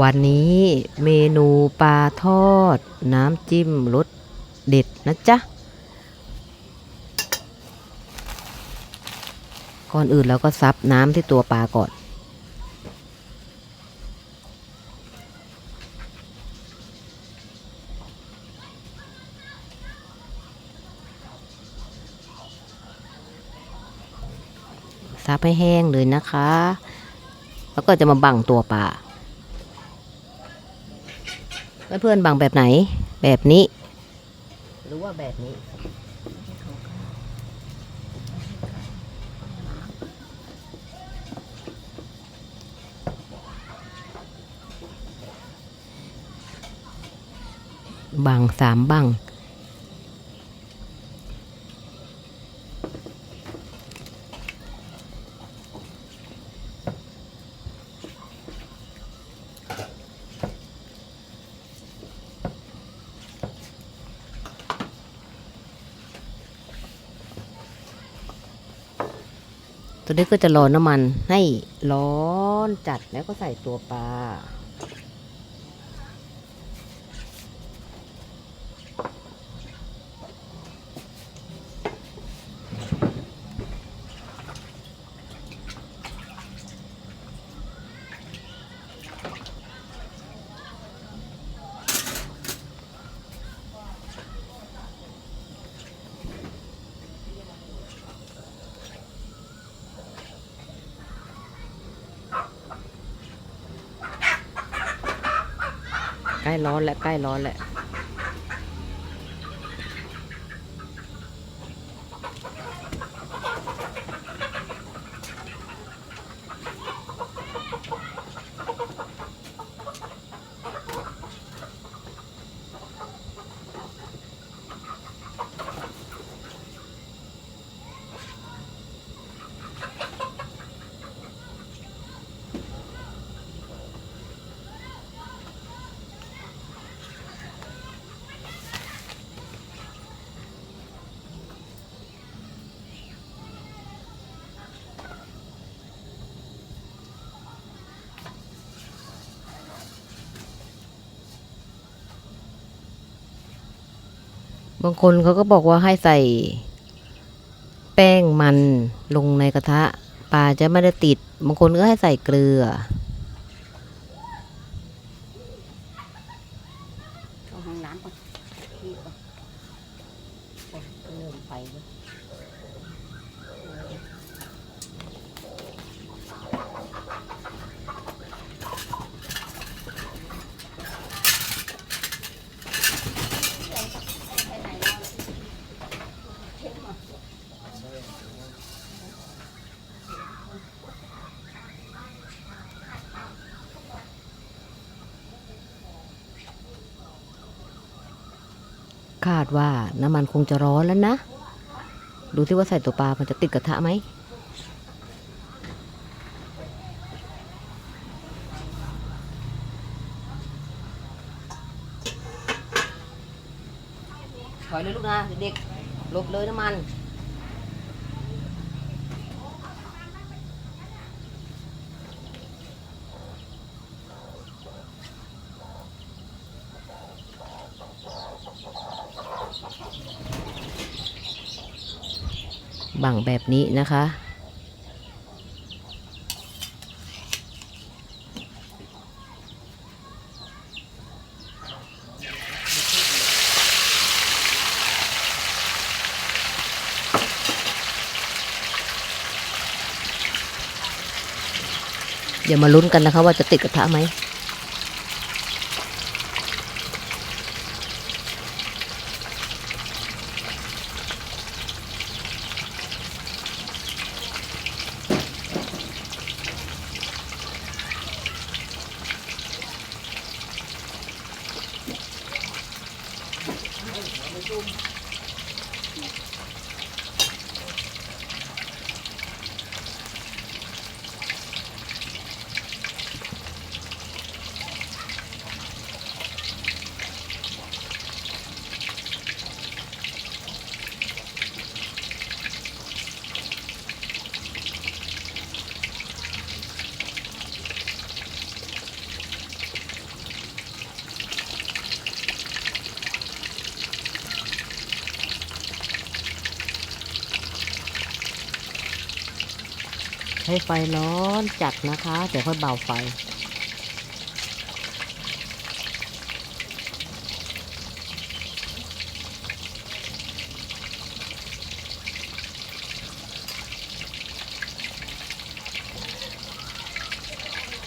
วันนี้เมนูปลาทอด น้ำจิ้มรสเด็ดนะจ๊ะ ก่อนอื่นเราก็ซับน้ำที่ตัวปลาก่อน ซับให้แห้งเลยนะคะ แล้วก็จะมาบังตัวปลา เพื่อนๆบังแบบไหน แบบนี้ หรือว่าแบบนี้ บังสามบัง ตัวนี้ก็จะรอน้ำมันให้ร้อนจัดแล้วก็ใส่ตัวปลา ใกล้ร้อนแล้วใกล้ร้อนแล้ว บางคนเขาก็บอกว่าให้ใส่ แป้งมันลงในกระทะปลาจะไม่ได้ติด บางคนก็ให้ใส่เกลือ เข้าห้องน้ำก่อนรีบก่อนโอ้ยเริ่มไปแล้ว คาดว่าน้ำมันคงจะร้อนแล้วนะ ดูที่ว่าใส่ตัวปลามันจะติดกระทะไหมถอยเลยลูกนะเด็กหลบเลยน้ำมัน บังแบบนี้นะคะ เดี๋ยวมาลุ้นกันนะคะว่าจะติดกระทะไหม เให้ไฟร้อนจัดนะคะเดี๋ยวค่อยเบาไฟ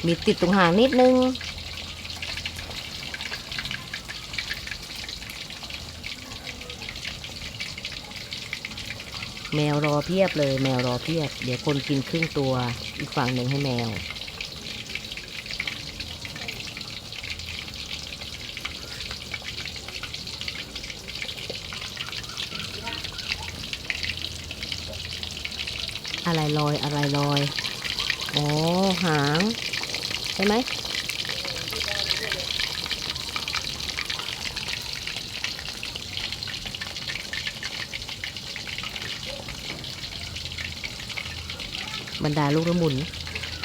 มีติดตรงหางนิดนึง แมวรอเพียบเลย แมวรอเพียบ เดี๋ยวคนกินครึ่งตัว อีกฝั่งหนึ่งให้แมว อะไรลอยอะไรลอย อ๋อ หาง ใช่ไหม บรรดาลูกระมุน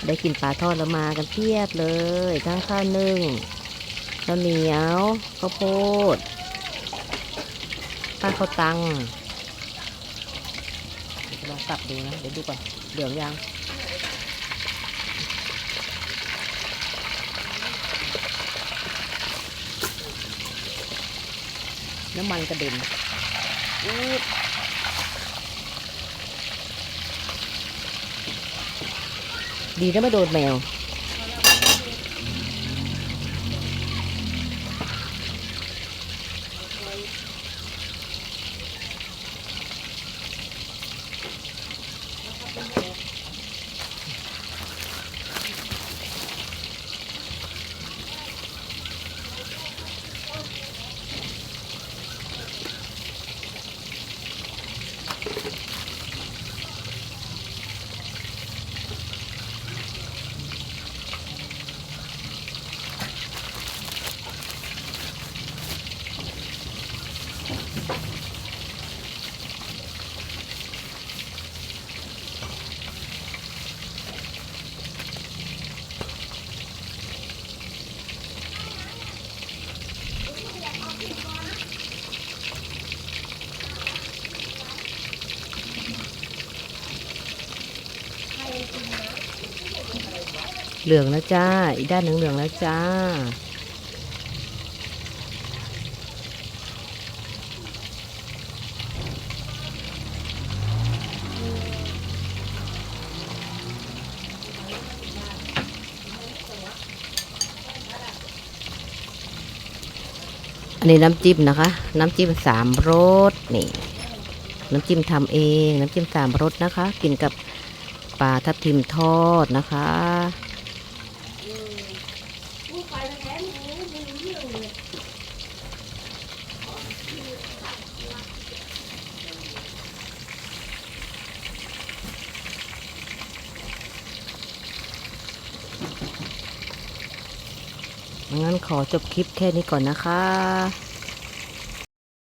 ได้กินปลาทอดแล้วมากันเพียบเลย ทั้งข้าวนึ่งข้าวเหนียวข้าวโพดป้าข้าวตังลองสับดูนะ เดี๋ยวดูก่อนเหลืองยังน้ำมันกระเด็นอูด ดีนะไม่โดนแมว เหลืองแล้วจ้า อีกด้านหนึ่งเหลืองแล้วจ้า อันนี้น้ำจิ้มนะคะ น้ำจิ้มสามรสนี่ น้ำจิ้มทำเอง น้ำจิ้มสามรสนะคะ กินกับปลาทับทิมทอดนะคะ งั้นขอจบคลิปแค่นี้ก่อนนะคะ